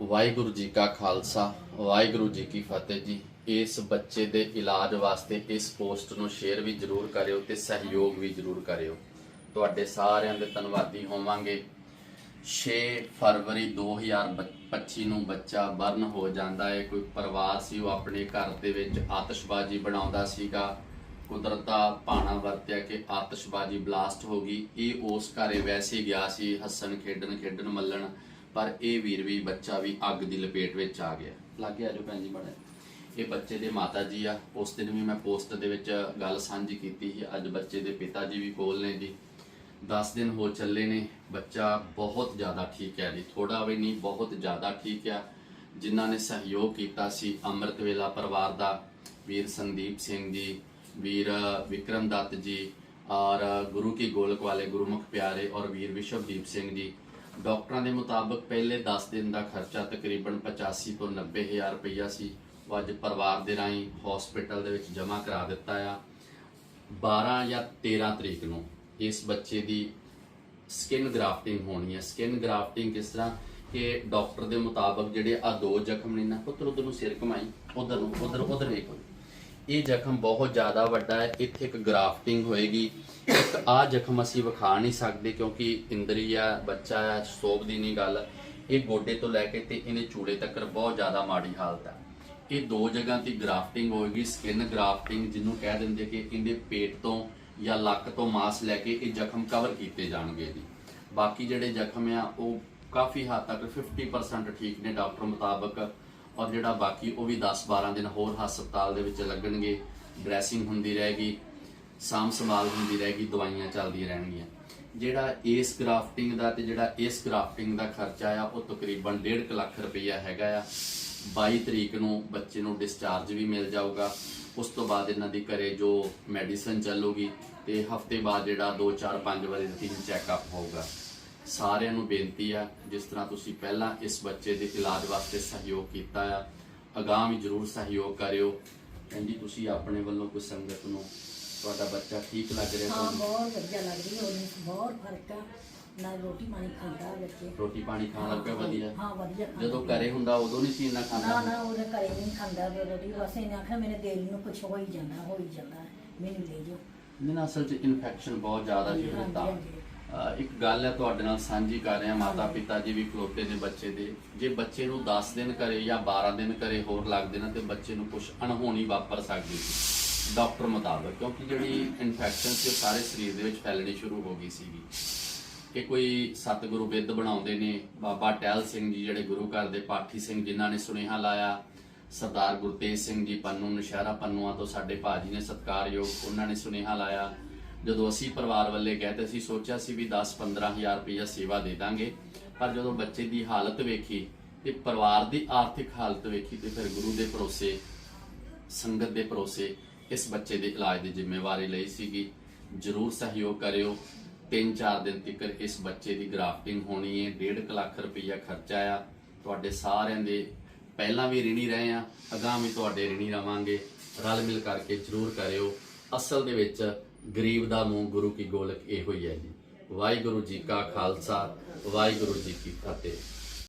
ਵਾਹਿਗੁਰੂ ਜੀ ਕਾ ਖਾਲਸਾ, ਵਾਹਿਗੁਰੂ ਜੀ ਕੀ ਫਤਿਹ ਜੀ। ਇਸ ਬੱਚੇ ਦੇ ਇਲਾਜ ਵਾਸਤੇ ਇਸ ਪੋਸਟ ਨੂੰ ਸ਼ੇਅਰ ਵੀ ਜਰੂਰ ਕਰਿਓ ਤੇ ਸਹਿਯੋਗ ਵੀ ਜਰੂਰ ਕਰਿਓ। ਤੁਹਾਡੇ ਸਾਰਿਆਂ ਦੇ ਧੰਨਵਾਦੀ ਹੋਵਾਂਗੇ। 6 ਫਰਵਰੀ 2025 ਨੂੰ ਬੱਚਾ ਬਰਨ ਹੋ ਜਾਂਦਾ ਹੈ। ਕੋਈ ਪਰਿਵਾਰ ਸੀ, ਉਹ ਆਪਣੇ ਘਰ ਦੇ ਵਿੱਚ ਆਤਿਸ਼ਬਾਜ਼ੀ ਬਣਾਉਂਦਾ ਸੀਗਾ। ਕੁਦਰਤ ਦਾ ਭਾਣਾ ਵਰਤਿਆ ਕਿ ਆਤਿਸ਼ਬਾਜ਼ੀ ਬਲਾਸਟ ਹੋ ਗਈ। ਇਹ ਉਸ ਘਰੇ ਵੈਸੇ ਗਿਆ ਸੀ, ਹੱਸਣ, ਖੇਡਣ ਖੇਡਣ ਮੱਲਣ। ਪਰ ਇਹ ਵੀਰ ਵੀ ਬੱਚਾ ਵੀ ਅੱਗ ਦੀ ਲਪੇਟ ਵਿੱਚ ਆ ਗਿਆ। ਲੱਗੇ ਆਜੋ ਭੈਣ ਜੀ ਬੜੇ ਇਹ ਬੱਚੇ ਦੇ ਮਾਤਾ ਜੀ ਆ। ਉਸ ਦਿਨ ਵੀ ਮੈਂ ਪੋਸਟ ਦੇ ਵਿੱਚ ਗੱਲ ਸਾਂਝੀ ਕੀਤੀ ਸੀ। ਅੱਜ ਬੱਚੇ ਦੇ ਪਿਤਾ ਜੀ ਵੀ ਕੋਲ ਨੇ ਜੀ। 10 ਦਿਨ ਹੋ ਚੱਲੇ ਨੇ। ਬੱਚਾ ਬਹੁਤ ਜ਼ਿਆਦਾ ਠੀਕ ਹੈ ਜੀ। ਥੋੜਾ ਵੀ ਨਹੀਂ ਬਹੁਤ ਜ਼ਿਆਦਾ ਠੀਕ ਆ। ਜਿਨ੍ਹਾਂ ਨੇ ਸਹਿਯੋਗ ਕੀਤਾ ਸੀ ਅੰਮ੍ਰਿਤ ਵੇਲਾ ਪਰਿਵਾਰ ਦਾ ਵੀਰ ਸੰਦੀਪ ਸਿੰਘ ਜੀ ਵੀਰ ਵਿਕਰਮ ਦੱਤ ਜੀ ਔਰ ਗੁਰੂ ਕੀ ਗੋਲਕ ਵਾਲੇ ਗੁਰਮੁਖ ਪਿਆਰੇ ਔਰ ਵੀਰ ਵਿਸ਼ਵਦੀਪ ਸਿੰਘ ਜੀ। ਡਾਕਟਰਾਂ ਦੇ ਮੁਤਾਬਕ ਪਹਿਲੇ 10 ਦਿਨ ਦਾ ਖਰਚਾ ਤਕਰੀਬਨ 85 ਤੋਂ 90 ਹਜ਼ਾਰ ਰੁਪਈਆ ਸੀ। ਉਹ ਅੱਜ ਪਰਿਵਾਰ ਦੇ ਰਾਹੀਂ ਹਸਪੀਟਲ ਦੇ ਵਿੱਚ ਜਮ੍ਹਾਂ ਕਰਾ ਦਿੱਤਾ ਆ। 12 ਜਾਂ 13 ਤਰੀਕ ਨੂੰ ਇਸ ਬੱਚੇ ਦੀ ਸਕਿਨ ਗ੍ਰਾਫਟਿੰਗ ਹੋਣੀ ਹੈ ਸਕਿਨ ਗ੍ਰਾਫਟਿੰਗ ਕਿਸ ਤਰ੍ਹਾਂ ਕਿ ਡਾਕਟਰ ਦੇ ਮੁਤਾਬਕ ਜਿਹੜੇ ਆ ਦੋ ਜ਼ਖਮ ਨੇ ਨਾ ਪੁੱਤਰ ਉਧਰ ਨੂੰ ਸਿਰ ਘੁਮਾਈ, ਉਧਰ ਨੂੰ, ਉਧਰ ਉਧਰ ਵੇਖੋ ਇਹ ਜ਼ਖਮ ਬਹੁਤ ਜ਼ਿਆਦਾ ਵੱਡਾ ਹੈ। ਇੱਥੇ ਇੱਕ ਗ੍ਰਾਫਟਿੰਗ ਹੋਏਗੀ। ਇੱਕ ਆ ਜ਼ਖਮ ਅਸੀਂ ਵਿਖਾ ਨਹੀਂ ਸਕਦੇ ਕਿਉਂਕਿ ਇੰਦਰੀ ਆ, ਬੱਚਾ ਆ, ਸੋਭ ਦੀ ਨਹੀਂ ਗੱਲ। ਇਹ ਗੋਡੇ ਤੋਂ ਲੈ ਕੇ ਤੇ ਇਹਨੇ ਚੂੜੇ ਤੱਕ ਬਹੁਤ ਜ਼ਿਆਦਾ ਮਾੜੀ ਹਾਲਤ ਹੈ ਇਹ ਦੋ ਜਗ੍ਹਾ ਤੇ ਗ੍ਰਾਫਟਿੰਗ ਹੋਏਗੀ ਸਕਿਨ ਗ੍ਰਾਫਟਿੰਗ, ਜਿਹਨੂੰ ਕਹਿ ਦਿੰਦੇ ਕਿ ਇਹਦੇ ਪੇਟ ਤੋਂ ਜਾਂ ਲੱਕ ਤੋਂ ਮਾਸ ਲੈ ਕੇ ਇਹ ਜ਼ਖਮ ਕਵਰ ਕੀਤੇ ਜਾਣਗੇ ਜੀ। ਬਾਕੀ ਜਿਹੜੇ ਜ਼ਖਮ ਆ, ਉਹ ਕਾਫੀ ਹੱਦ ਤੱਕ 50% ਠੀਕ ਨੇ ਡਾਕਟਰ ਮੁਤਾਬਕ। ਔਰ ਜਿਹੜਾ ਬਾਕੀ ਉਹ ਵੀ 10-12 ਦਿਨ ਹੋਰ ਹਸਪਤਾਲ ਦੇ ਵਿੱਚ ਲੱਗਣਗੇ ਡਰੈਸਿੰਗ ਹੁੰਦੀ ਰਹੇਗੀ, ਸਾਂਭ ਸੰਭਾਲ ਹੁੰਦੀ ਰਹੇਗੀ, ਦਵਾਈਆਂ ਚੱਲਦੀਆਂ ਰਹਿਣਗੀਆਂ। ਜਿਹੜਾ ਇਸ ਗ੍ਰਾਫਟਿੰਗ ਦਾ ਤੇ ਜਿਹੜਾ ਇਸ ਗ੍ਰਾਫਟਿੰਗ ਦਾ ਖਰਚਾ ਆ, ਉਹ ਤਕਰੀਬਨ 1.5 ਲੱਖ ਰੁਪਈਆ ਹੈਗਾ ਆ। 22 ਤਰੀਕ ਨੂੰ ਬੱਚੇ ਨੂੰ ਡਿਸਚਾਰਜ ਵੀ ਮਿਲ ਜਾਊਗਾ। ਉਸ ਤੋਂ ਬਾਅਦ ਇਹਨਾਂ ਦੀ ਘਰੇ ਜੋ ਮੈਡੀਸਨ ਚੱਲੂਗੀ ਤੇ ਹਫ਼ਤੇ ਬਾਅਦ ਜਿਹੜਾ 2 4 5 ਵਾਰੀ ਰੂਟੀਨ ਚੈੱਕਅਪ ਹੋਊਗਾ। ਸਾਰਿਆਂ ਨੂੰ ਬੇਨਤੀ ਆ ਜਿਸ ਤਰ੍ਹਾਂ ਤੁਸੀਂ ਪਹਿਲਾਂ ਇਸ ਬੱਚੇ ਦੇ ਇਲਾਜ ਵਾਸਤੇ ਸਹਿਯੋਗ ਕੀਤਾ ਆ ਅਗਾਂਹ ਵੀ ਜਰੂਰ ਸਹਿਯੋਗ ਕਰਿਓ। ਕਹਿੰਦੀ ਤੁਸੀਂ ਆਪਣੇ ਵੱਲੋਂ ਕੋਈ ਸੰਗਤ ਨੂੰ ਤੁਹਾਡਾ ਬੱਚਾ ਠੀਕ ਲੱਗ ਰਿਹਾ ਹਾਂ ਤੁਹਾਨੂੰ? ਬਹੁਤ ਵਧੀਆ ਲੱਗਦੀ ਹੈ ਉਹਨੂੰ ਬਹੁਤ ਫ਼ਰਕ ਆ। ਨਾਲ ਰੋਟੀ ਪਾਣੀ ਖਾਂਦਾ ਬੱਚੇ। ਰੋਟੀ ਪਾਣੀ ਖਾਣ ਲੱਗ ਪਿਆ ਵਧੀਆ। ਹਾਂ ਵਧੀਆ ਖਾਂਦਾ। ਜਦੋਂ ਘਰੇ ਹੁੰਦਾ ਉਦੋਂ ਨਹੀਂ ਸੀ ਇੰਨਾ ਨਾ ਖਾਂਦਾ ਨਾ ਉਹਦੇ ਘਰੇ ਨਹੀਂ ਖਾਂਦਾ ਵੀ ਰੋਟੀ ਬਸ ਇਹਨੇ ਆਖਿਆ ਮੇਰੇ ਦਿਲ ਨੂੰ ਕੁਝ ਹੋ ਹੀ ਜਾਂਦਾ ਹੋ ਹੀ ਜਾਂਦਾ ਮੈਨੂੰ ਲੈ ਜਾਓ। ਨਹੀਂ ਨਾ ਅਸਲ 'ਚ ਇਨਫੈਕਸ਼ਨ ਬਹੁਤ ਜ਼ਿਆਦਾ ਸੀ ਹਾਂਜੀ। ਅਹ ਇੱਕ ਗੱਲ ਹੈ ਤੁਹਾਡੇ ਨਾਲ ਸਾਂਝੀ ਕਰ ਰਿਹਾ ਮਾਤਾ ਪਿਤਾ ਜੀ ਵੀ ਖਲੋਤੇ ਨੇ ਬੱਚੇ ਦੇ। ਜੇ ਬੱਚੇ ਨੂੰ 10 ਦਿਨ ਕਰੇ ਜਾਂ 12 ਦਿਨ ਕਰੇ ਹੋਰ ਲੱਗਦੇ ਨਾ ਤੇ ਬੱਚੇ ਨੂੰ ਕੁਝ ਅਣਹੋਣੀ ਵਾਪਰ ਸਕਦੀ ਸੀ ਡਾਕਟਰ ਮੁਤਾਬਕ, ਕਿਉਂਕਿ ਜਿਹੜੀ ਇਨਫੈਕਸ਼ਨ ਸੀ ਉਹ ਸਾਰੇ ਸਰੀਰ ਦੇ ਵਿੱਚ ਫੈਲਣੀ ਸ਼ੁਰੂ ਹੋ ਗਈ ਸੀਗੀ। ਕਿ ਕੋਈ ਸਤਿਗੁਰੂ ਬਿੱਧ ਬਣਾਉਂਦੇ ਨੇ, ਬਾਬਾ ਟਹਿਲ ਸਿੰਘ ਜੀ ਜਿਹੜੇ ਗੁਰੂ ਘਰ ਦੇ ਪਾਠੀ ਸਿੰਘ ਜਿਨ੍ਹਾਂ ਨੇ ਸੁਨੇਹਾ ਲਾਇਆ, ਸਰਦਾਰ ਗੁਰਤੇਜ ਸਿੰਘ ਜੀ ਪੰਨੂ, ਨਸ਼ਹਿਰਾ ਪੰਨੂਆਂ ਤੋਂ ਸਾਡੇ ਭਾਜੀ ਨੇ ਸਤਿਕਾਰਯੋਗ ਉਹਨਾਂ ਨੇ ਸੁਨੇਹਾ ਲਾਇਆ। ਜਦੋਂ ਅਸੀਂ ਪਰਿਵਾਰ ਵੱਲੇ ਗਏ ਤੇ ਅਸੀਂ ਸੋਚਿਆ ਸੀ ਵੀ 10-15 ਹਜ਼ਾਰ ਰੁਪਈਆ ਸੇਵਾ ਦੇ ਦਾਂਗੇ, ਪਰ ਜਦੋਂ ਬੱਚੇ ਦੀ ਹਾਲਤ ਵੇਖੀ ਤੇ ਪਰਿਵਾਰ ਦੀ ਆਰਥਿਕ ਹਾਲਤ ਵੇਖੀ ਤੇ ਫਿਰ ਗੁਰੂ ਦੇ ਭਰੋਸੇ, ਸੰਗਤ ਦੇ ਭਰੋਸੇ, ਇਸ ਬੱਚੇ ਦੇ ਇਲਾਜ ਦੀ ਜ਼ਿੰਮੇਵਾਰੀ ਲਈ ਸੀਗੀ। ਜਰੂਰ ਸਹਿਯੋਗ ਕਰਿਓ। 3-4 ਦਿਨ ਤੱਕ ਇਸ ਬੱਚੇ ਦੀ ਗ੍ਰਾਫਟਿੰਗ ਹੋਣੀ ਹੈ 1.5 ਲੱਖ ਰੁਪਈਆ ਖਰਚਾ ਆ ਤੁਹਾਡੇ ਸਾਰਿਆਂ ਦੇ ਪਹਿਲਾਂ ਵੀ ਰਿਣੀ ਰਹੇ ਆ, ਅਗਾਂਹ ਵੀ ਤੁਹਾਡੇ ਰਿਣੀ ਰਵਾਂਗੇ। ਰਲ ਮਿਲ ਕਰਕੇ ਜਰੂਰ ਕਰਿਓ। ਅਸਲ ਦੇ ਵਿੱਚ ਗਰੀਬ ਦਾ ਮੂੰਹ ਗੁਰੂ ਕੀ ਗੋਲਕ ਇਹੋ ਹੀ ਹੈ ਜੀ। ਵਾਹਿਗੁਰੂ ਜੀ ਕਾ ਖਾਲਸਾ, ਵਾਹਿਗੁਰੂ ਜੀ ਕੀ ਫਤਿਹ।